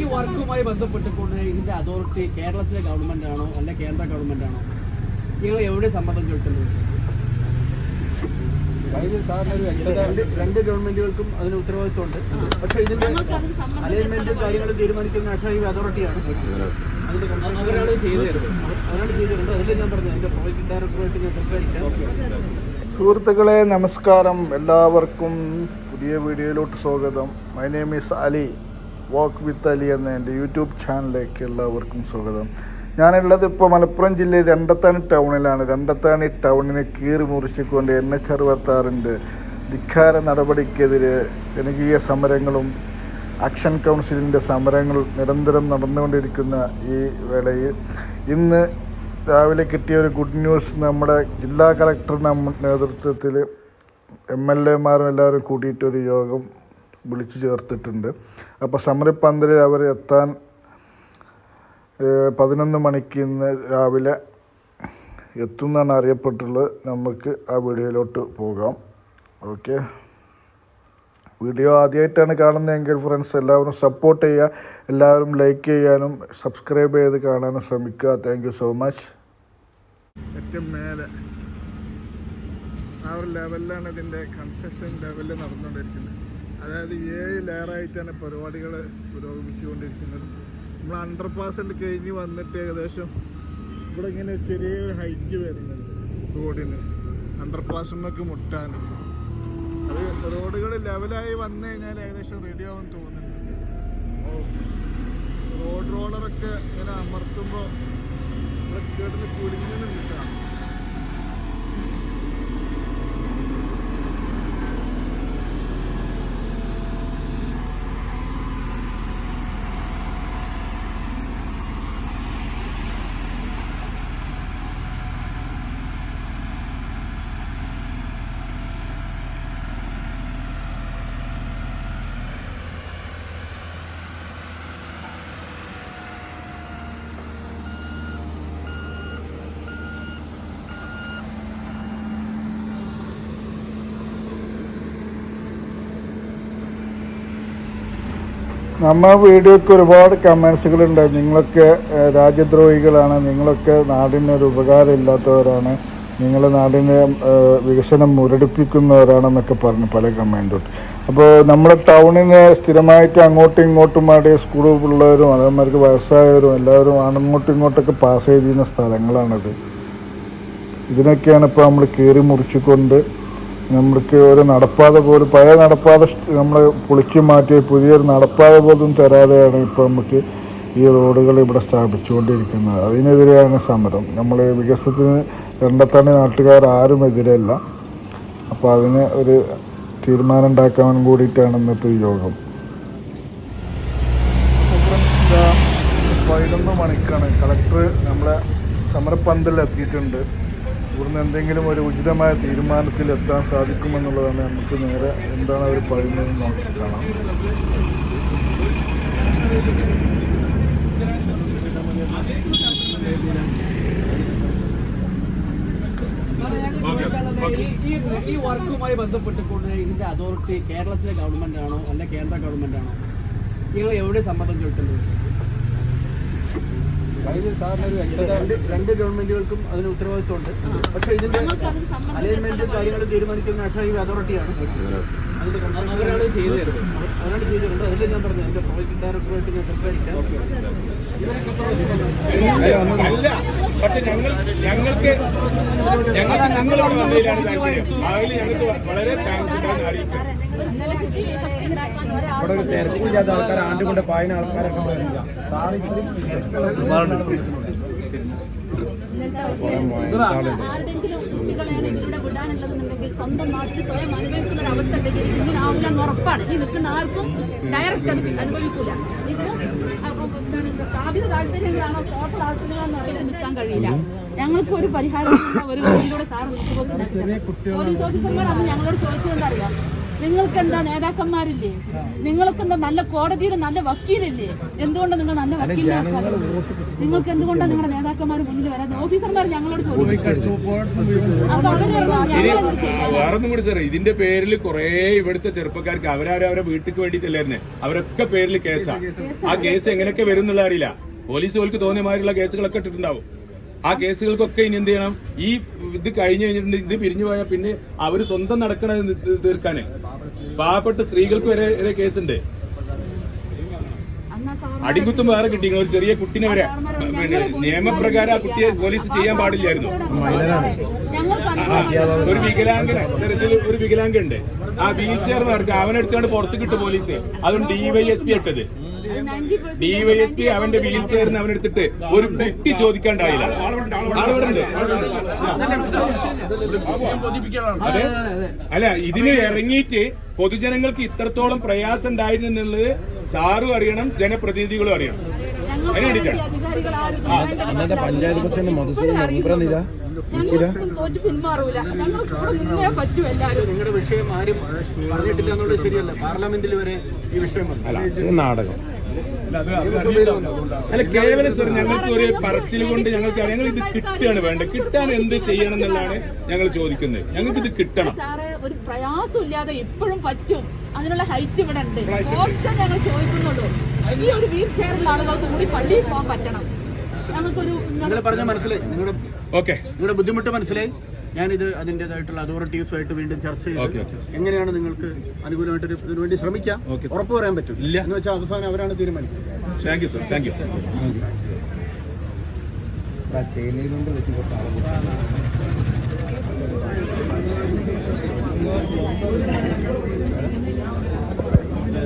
ഈ വർക്കുമായി ബന്ധപ്പെട്ടുകൊണ്ട് ഇതിന്റെ അതോറിറ്റി കേരളത്തിലെ ഗവൺമെന്റ് ആണോ അല്ല കേന്ദ്ര ഗവൺമെന്റ് ആണോ നിങ്ങൾ എവിടെ സമ്മർദ്ദം ചെലുത്തുന്നത് രണ്ട് രണ്ട് ഗവൺമെന്റുകൾക്കും അതിന് ഉത്തരവാദിത്വമുണ്ട്. പക്ഷെ ഇതിന്റെ അലൈൻമെന്റ് കാര്യങ്ങൾ തീരുമാനിക്കുന്ന നാഷണൽ അതോറിറ്റിയാണ്. അതിന്റെ concern അവരാണ് ചെയ്തു തരുന്നത് അവരാണ് അതിൽ ഞാൻ പറഞ്ഞു അതിന്റെ പ്രോജക്ട് ഡയറക്ടറായിട്ട് ഞാൻ സംസാരിക്കാം. സുഹൃത്തുക്കളെ നമസ്കാരം. എല്ലാവർക്കും പുതിയ വീഡിയോയിലോട്ട് സ്വാഗതം. My name is Ali walk with Ali എന്ന എന്റെ യൂട്യൂബ് ചാനലിലേക്ക് എല്ലാവർക്കും സ്വാഗതം. ഞാനുള്ളത് ഇപ്പോൾ മലപ്പുറം ജില്ലയിൽ രണ്ടത്താണി ടൗണിലാണ് രണ്ടത്താണി ടൗണിനെ കീറി മുറിച്ചുകൊണ്ട് എൻ എച്ച് അറുപത്താറിന്റെ ധിക്കാര നടപടിക്കെതിരെ ജനകീയ സമരങ്ങളും ആക്ഷൻ കൗൺസിലിന്റെ സമരങ്ങൾ നിരന്തരം നടന്നുകൊണ്ടിരിക്കുന്ന ഈ വേളയിൽ ഇന്ന് രാവിലെ കിട്ടിയ ഒരു ഗുഡ് ന്യൂസ് നമ്മുടെ ജില്ലാ കളക്ടറുടെ നേതൃത്വത്തിൽ എം എൽ എമാരും എല്ലാവരും കൂടിയിട്ടൊരു യോഗം വിളിച്ചു ചേർത്തിട്ടുണ്ട്. അപ്പോൾ സമരപ്പന്തലിൽ അവർ എത്താൻ പതിനൊന്ന് മണിക്ക് ഇന്ന് രാവിലെ എത്തുമെന്നാണ് അറിയപ്പെട്ടുള്ളത്. നമുക്ക് ആ വീഡിയോയിലോട്ട് പോകാം. ഓക്കെ. വീഡിയോ ആദ്യമായിട്ടാണ് കാണുന്നതെങ്കിൽ ഫ്രണ്ട്സ് എല്ലാവരും സപ്പോർട്ട് ചെയ്യുക. എല്ലാവരും ലൈക്ക് ചെയ്യാനും സബ്സ്ക്രൈബ് ചെയ്ത് കാണാനും ശ്രമിക്കുക. താങ്ക് സോ മച്ച് ഏറ്റവും മേലെ ആ ഒരു ലെവലിലാണ് ഇതിന്റെ കൺസ്ട്രക്ഷൻ ലെവലിൽ നടന്നുകൊണ്ടിരിക്കുന്നത്. അതായത് ഏഴ് ലെയറായിട്ടാണ് പരിപാടികൾ പുരോഗമിച്ചുകൊണ്ടിരിക്കുന്നത്. നമ്മൾ അണ്ടർ പാസ് കഴിഞ്ഞ് വന്നിട്ട് ഏകദേശം ഇവിടെ ഇങ്ങനെ ചെറിയൊരു ഹൈറ്റ് വരുന്നുണ്ട്. റോഡിന്. അണ്ടർ പാസിനൊക്കെ മുട്ടാൻ അത് റോഡുകൾ ലെവലായി വന്നു കഴിഞ്ഞാൽ ഏകദേശം റെഡി ആവും തോന്നുന്നുണ്ട്. ഓ റോഡ് റോളറൊക്കെ ഇങ്ങനെ അമർത്തുമ്പോൾ ഇവിടെ കേട്ടിന് കുടുങ്ങുന്നുണ്ട് കേട്ടോ. നമ്മ വീഡിയോക്ക് ഒരുപാട് കമൻസുകളുണ്ട് നിങ്ങളൊക്കെ രാജ്യദ്രോഹികളാണ്. നിങ്ങളൊക്കെ നാടിന് ഒരു ഉപകാരമില്ലാത്തവരാണ്. നിങ്ങൾ നാടിനെ വികസനം മുരടിപ്പിക്കുന്നവരാണെന്നൊക്കെ പറഞ്ഞു പല കമന്റുണ്ട് അപ്പോൾ നമ്മുടെ ടൗണിന് സ്ഥിരമായിട്ട് അങ്ങോട്ടും ഇങ്ങോട്ടും ആടി സ്കൂൾ പിള്ളേരും അതേമാതിരി വയസ്സായവരും എല്ലാവരും അങ്ങോട്ടും ഇങ്ങോട്ടൊക്കെ പാസ് ചെയ്യുന്ന സ്ഥലങ്ങളാണത്. ഇതിനൊക്കെയാണ് ഇപ്പോൾ നമ്മൾ കീറി മുറിച്ചുകൊണ്ട് നമ്മൾക്ക് ഒരു നടപ്പാത പോലും പഴയ നടപ്പാത നമ്മൾ പൊളിച്ചു മാറ്റി പുതിയൊരു നടപ്പാത പോലും തരാതെയാണ് ഇപ്പോൾ നമുക്ക് ഈ റോഡുകൾ ഇവിടെ സ്ഥാപിച്ചുകൊണ്ടിരിക്കുന്നത്. അതിനെതിരെയാണ് സമരം. നമ്മൾ വികസനത്തിന് രണ്ടത്താണി നാട്ടുകാർ ആരും എതിരല്ല. അപ്പോൾ അതിന് ഒരു തീരുമാനം ഉണ്ടാക്കാൻ കൂടിയിട്ടാണ് ഇന്നത്തെ ഈ യോഗം. പതിനൊന്ന് മണിക്കാണ്. കളക്ടർ നമ്മളെ സമരപ്പന്തലിൽ എത്തിയിട്ടുണ്ട് ഇവിടുന്ന് എന്തെങ്കിലും ഒരു ഉചിതമായ തീരുമാനത്തിൽ എത്താൻ സാധിക്കുമെന്നുള്ളതാണ് നമുക്ക് നേരെ എന്താണ് അവർ പറയുന്നത് നോക്കി കാണാം. ഈ ഈ ഈ വർക്കുമായി ബന്ധപ്പെട്ടുകൊണ്ട് ഇതിന്റെ അതോറിറ്റി കേരളത്തിലെ ഗവൺമെന്റ് ആണോ അല്ലെ കേന്ദ്ര ഗവൺമെന്റ് ആണോ നിങ്ങൾ എവിടെ സമ്മതം രണ്ട് രണ്ട് ഗവൺമെന്റുകൾക്കും അതിന് ഉത്തരവാദിത്വമുണ്ട്. പക്ഷെ ഇതിന്റെ അലൈൻമെന്റ് കാര്യങ്ങൾ തീരുമാനിക്കുന്ന നാഷണൽ അതോറിറ്റിയാണ് അതിന്റെ concern അവരാണ് ചെയ്തു തരുന്നത് അവരാണ് ചെയ്തിട്ടുണ്ട് അതിൽ ഞാൻ പറഞ്ഞു എന്റെ പ്രോജക്ട് ഡയറക്ടറായിട്ട് ഞാൻ സംസാരിക്കാം. അല്ല. പക്ഷെ ഞങ്ങൾ ഞങ്ങൾക്ക് ഞങ്ങൾ ഞങ്ങളോട് വന്നതിലാണ് താല്പര്യം. അതിൽ ഞങ്ങൾക്ക് വളരെ താങ്ക്സ് ഉണ്ടാകുന്ന അറിയിക്കാം ഇവിടെ ഒരു തിരക്കില്ലാത്ത ആൾക്കാർ ആണ്ടുകൊണ്ട് പായന ആൾക്കാരൊക്കെ ഇല്ല. സാറ് ഇത്രയും ആരുടെങ്കിലും കുട്ടികളെയാണ് ഇവിടെ വിടാനുള്ളതെന്നുണ്ടെങ്കിൽ സ്വന്തം നാട്ടിൽ സ്വയം അനുഭവിക്കുന്ന ഒരു അവസ്ഥ ഉണ്ടെങ്കിൽ ഇങ്ങനെ ആവില്ല എന്ന് ഉറപ്പാണ്. ഈ നിൽക്കുന്ന ആർക്കും ഡയറക്റ്റ് അത് അപ്പൊ എന്താണ് സ്ഥാപിത താല്പര്യങ്ങളാണോ? ടോട്ടൽ താല്പര്യങ്ങളാണെന്ന് നിൽക്കാൻ കഴിയില്ല. ഞങ്ങൾക്ക് ഒരു പരിഹാരം ഒരു വഴിയിലൂടെ സാർ പോലീസ് ഓഫീസർമാർ അന്ന് ഞങ്ങളോട് ചോദിച്ചതെന്നറിയാം നിങ്ങൾക്ക് എന്താ നേതാക്കന്മാരില്ലേ? നിങ്ങൾക്ക് എന്താ നല്ല കോടതിയിൽ നല്ല വക്കീലില്ലേ? എന്തുകൊണ്ട് നിങ്ങൾ നല്ല വക്കീലിനെ? നിങ്ങൾക്ക് എന്തുകൊണ്ടാണ് നിങ്ങളുടെ നേതാക്കന്മാർ മുന്നിൽ വരാതെ ഓഫീസർമാർ ഞങ്ങളോട് ചോദിക്കും. അപ്പൊ അവർ പറഞ്ഞു, ഇനി വേറൊന്നും കൂടി സാറേ ഇതിന്റെ പേരിൽ കുറെ ഇവിടുത്തെ ചെറുപ്പക്കാർക്ക് അവരാരും അവരെ വീട്ടിക്ക് വേണ്ടിയിട്ടല്ലായിരുന്നേ അവരൊക്കെ പേരിൽ കേസാ. ആ കേസ് എങ്ങനെയൊക്കെ വരും എന്നുള്ള അറിയില്ല. പോലീസ് പോലെ തോന്നിയ മാതിരിയുള്ള കേസുകളൊക്കെ ഇട്ടിട്ടുണ്ടാവും. ആ കേസുകൾക്കൊക്കെ ഇനി എന്ത് ചെയ്യണം? ഈ ഇത് കഴിഞ്ഞു കഴിഞ്ഞിട്ടുണ്ട് ഇത് പിരിഞ്ഞു പോയാൽ പിന്നെ അവർ സ്വന്തം നടക്കണത് നി- തീർക്കാന്. പാവപ്പെട്ട സ്ത്രീകൾക്ക് വരെ വരെ കേസുണ്ട്. അടികുത്തും വേറെ കിട്ടി. ഒരു ചെറിയ കുട്ടിനെ വരെ. നിയമപ്രകാരം ആ കുട്ടിയെ പോലീസ് ചെയ്യാൻ പാടില്ലായിരുന്നു. ഒരു വികലാംഗന സ്ഥലത്തിൽ ഒരു വികലാംഗ ഉണ്ട് ആ വീൽ ചെയർ നടക്കുക. അവനെടുത്തുകൊണ്ട് പുറത്ത് കിട്ടും പോലീസ്. അതുകൊണ്ട് ഡിവൈഎസ്പി ഇട്ടത്. ഡിവൈഎസ്പി അവന്റെ വീൽ ചെയറിന് അവനെടുത്തിട്ട് ഒരു കുട്ടി ചോദിക്കാണ്ടായില്ല. അതെ. അല്ല ഇതിന് ഇറങ്ങിയിട്ട് പൊതുജനങ്ങൾക്ക് ഇത്രത്തോളം പ്രയാസം ഉണ്ടായിരുന്നു എന്നുള്ളത് സാറും അറിയണം ജനപ്രതിനിധികളും അറിയണം. അതിന് വേണ്ടിയിട്ടാണ്. അന്നത്തെ പഞ്ചായത്ത് പ്രസിഡന്റ് മധുസൂദൻ ഞങ്ങളൊട്ടും തോറ്റ് പിന്മാറൂല. ഞങ്ങൾക്ക് ഇവിടെ നിന്നേ പറ്റൂ എല്ലാവരും. നിങ്ങളുടെ വിഷയം ആരും പറഞ്ഞിട്ടില്ല എന്നുള്ളത് ശരിയല്ല. പാർലമെന്റിൽ വരെ ഈ വിഷയം വന്നു. നാടകം. അല്ല കേവലം സർ ഞങ്ങൾക്ക് ഒരു പറച്ചിൽ കൊണ്ട് ഞങ്ങൾക്ക് ഞങ്ങൾ ഇത് കിട്ടുകയാണ് വേണ്ടത്. കിട്ടാൻ എന്ത് ചെയ്യണം എന്നുള്ളതാണ് ഞങ്ങൾ ചോദിക്കുന്നത്. ഞങ്ങൾക്ക് ഇത് കിട്ടണം സാറേ ഒരു പ്രയാസമില്ലാതെ ഇപ്പോഴും പറ്റും. അതിനുള്ള ഹൈറ്റ് ഇവിടെ ഉണ്ട്. ഓപ്ഷൻ ഞങ്ങൾ ചോദിക്കുന്നുള്ളൂ ഈ ഒരു വീൽ ചെയറിലുള്ള ആളുകൾക്ക് കൂടി പള്ളിയിൽ പോകാൻ പറ്റണം. ഞങ്ങൾക്കൊരു നിങ്ങൾ പറഞ്ഞ മനസ്സിലായി. നിങ്ങളുടെ ഓക്കെ നിങ്ങളുടെ ബുദ്ധിമുട്ട് മനസ്സിലായി. ഞാനിത് അതിന്റെതായിട്ടുള്ള അതോറിറ്റീസുമായിട്ട് വീണ്ടും ചർച്ച ചെയ്തു. എങ്ങനെയാണ് നിങ്ങൾക്ക് അനുകൂലമായിട്ട് ഇതിനു വേണ്ടി ശ്രമിക്കാം? ഉറപ്പ് പറയാൻ പറ്റും. ഇല്ല. എന്ന് വെച്ചാൽ അവസാനം അവരാണ് തീരുമാനിക്കുന്നത് thank you sir thank you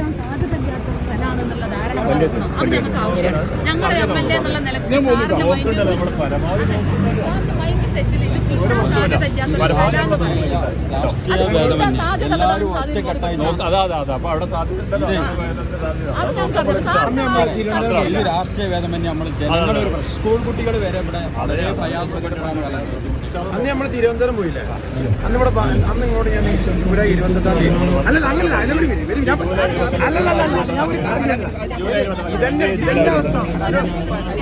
കിട്ടാൻ സാധ്യതയില്ലാത്ത സ്ഥലമാണെന്നുള്ള ധാരണ കൊടുക്കണം അത് ഞങ്ങൾക്ക് ആവശ്യമാണ്. ഞങ്ങളുടെ എം എൽ എ എന്നുള്ള നിലയ്ക്ക് സാറിന്റെ മൈൻഡ് സെറ്റിൽ ഇത് കിട്ടാൻ സാധ്യതയില്ലാത്ത സ്ഥലമാണെന്ന് പറയുന്നത്. അത് കിട്ടാൻ സാധ്യത ഉള്ളതാണ് സാധ്യത കൊടുക്കുന്നത് അത് ഞങ്ങൾക്ക് സാറിന് ഈ നമ്മൾ സ്കൂൾ കുട്ടികൾ വരെ ഇവിടെ വളരെ പ്രയാസപ്പെട്ടിട്ടാണ് കളിക്കുന്നത് അന്ന് നമ്മൾ തിരുവനന്തപുരം പോയില്ലേ? അന്ന് ഇവിടെ അന്ന് ഇങ്ങോട്ട് ഞാൻ ഇവിടെ ഇരുപത്തെട്ടാം തീയതി. അല്ലല്ല അങ്ങനല്ല അതിനെ ഒരു വരും. ഞാൻ അല്ലല്ല ഞാൻ ഒരു കാര്യം പറയാം. ഇതെന്നെ ഇതെന്നെ അവസ്ഥ.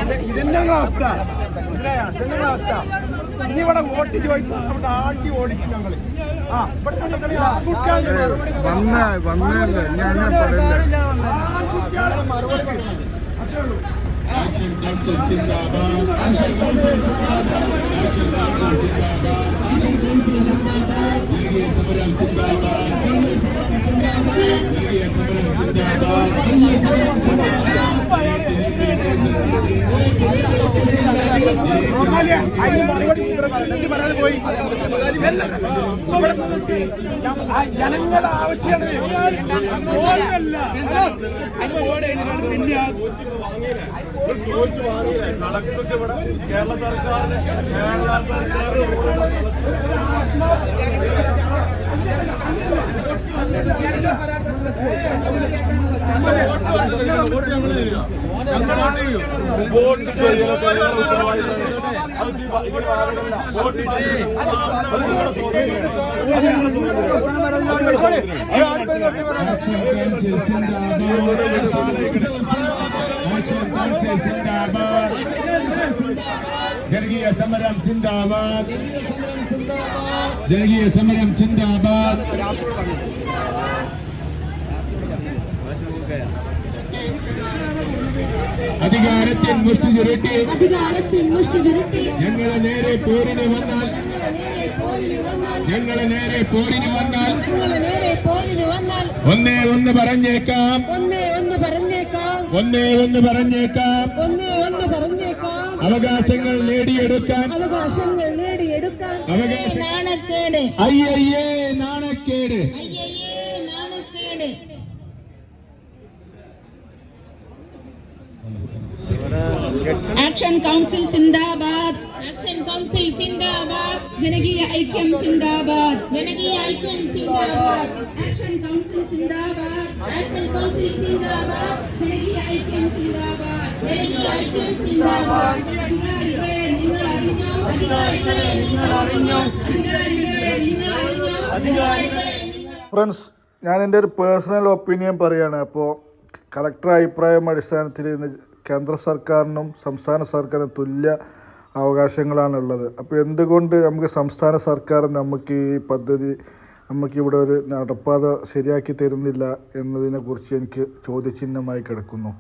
ഇത് ഇതെന്നെ അവസ്ഥ. ഇതെന്നെ അവസ്ഥ. ഇനി ഇവിടെ വോട്ട് ചോദിക്കും അവിടെ ആട്ടി ഓടിക്കും ഞങ്ങൾ ആ ഇവിടെ കണ്ടെത്തണി ആൺകുട്ടിയാണ് വന്നല്ലേ? ഞാൻ പറയില്ല? അത്രേ ഉള്ളൂ. വോട്ട് ചെയ്യണം കേരള ഉത്തരവാദിത്തം അത് ഈ ബ- ഇതിന് ബാധകമല്ല. വോട്ട് ചെയ്യണം. അത് നിങ്ങളുടെ സ്വാതന്ത്ര്യമാണ്. അത് നിങ്ങളുടെ സ്വാതന്ത്ര്യമാണ്. അത് ഞങ്ങൾ സ്വാതന്ത്ര്യമാണ്. ഞങ്ങൾ Council Sindabad. Action Council Sindabad. ജനകീയ സമരം സിന്ദാബാദ് ജനകീയ സമരം സിന്ദാബാദ് അധികാരത്തിൻ മുഷ്ടി ചുരുട്ടി. അധികാരത്തിൽ മുഷ്ടി ചുരുട്ടി. ഞങ്ങളെ നേരെ പോരിന് വന്നാൽ. ഞങ്ങളെ നേരെ പോരിന് വന്നാൽ. ഞങ്ങളെ നേരെ പോരിന് ഞങ്ങളെ നേരെ പോരിന് വന്നാൽ. വന്നാൽ ഒന്നേ ഒന്ന് പറഞ്ഞേക്കാം. ഒന്നേ ഒന്ന് പറഞ്ഞേക്കാം. ഒന്നേ ഒന്ന് പറഞ്ഞേക്കാം. ഒന്നേ ഒന്ന് പറഞ്ഞേക്കാം. അവകാശങ്ങൾ നേടിയെടുക്കാൻ. അവകാശങ്ങൾ നേടിയെടുക്കാൻ. അവകാശം- നാണക്കേട്. അയ്യയ്യേ നാണക്കേട്. അയ്യയ്യേ നാണക്കേട് ആക്ഷൻ കൗൺസിൽ സിന്ദാബാദ് ആക്ഷൻ കൗൺസിൽ സിന്ദാബാദ് ജനകീയ ഐക്യം സിന്ദാബാദ് ജനകീയ ഐക്യം സിന്ദാബാദ് ആക്ഷൻ കൗൺസിൽ സിന്ദാബാദ് ആക്ഷൻ കൗൺസിൽ സിന്ദാബാദ് ജനകീയ ഐക്യം സിന്ദാബാദ് ജനകീയ ഐക്യം സിന്ദാബാദ് അധികാരികളെ നിങ്ങൾ അറിഞ്ഞോ അധികാരികളെ നിങ്ങൾ അറിഞ്ഞോ അധികാരികളെ നിങ്ങൾ അറിഞ്ഞോ അധികാരികളെ ഫ്രണ്ട്സ് ഞാൻ എന്റെ ഒരു പേഴ്സണൽ ഒപ്പീനിയൻ പറയുകയാണ് അപ്പോൾ കളക്ടർ അഭിപ്രായം അടിസ്ഥാനത്തിൽ ഇന്ന് കേന്ദ്ര സർക്കാരിനും സംസ്ഥാന സർക്കാരിനും തുല്യ അവകാശങ്ങളാണുള്ളത്. അപ്പോൾ എന്തുകൊണ്ട് നമുക്ക് സംസ്ഥാന സർക്കാർ നമുക്ക് ഈ പദ്ധതി നമുക്കിവിടെ ഒരു നടപ്പാത ശരിയാക്കി തരുന്നില്ല എന്നതിനെക്കുറിച്ച് എനിക്ക് ചോദ്യചിഹ്നമായി കിടക്കുന്നു.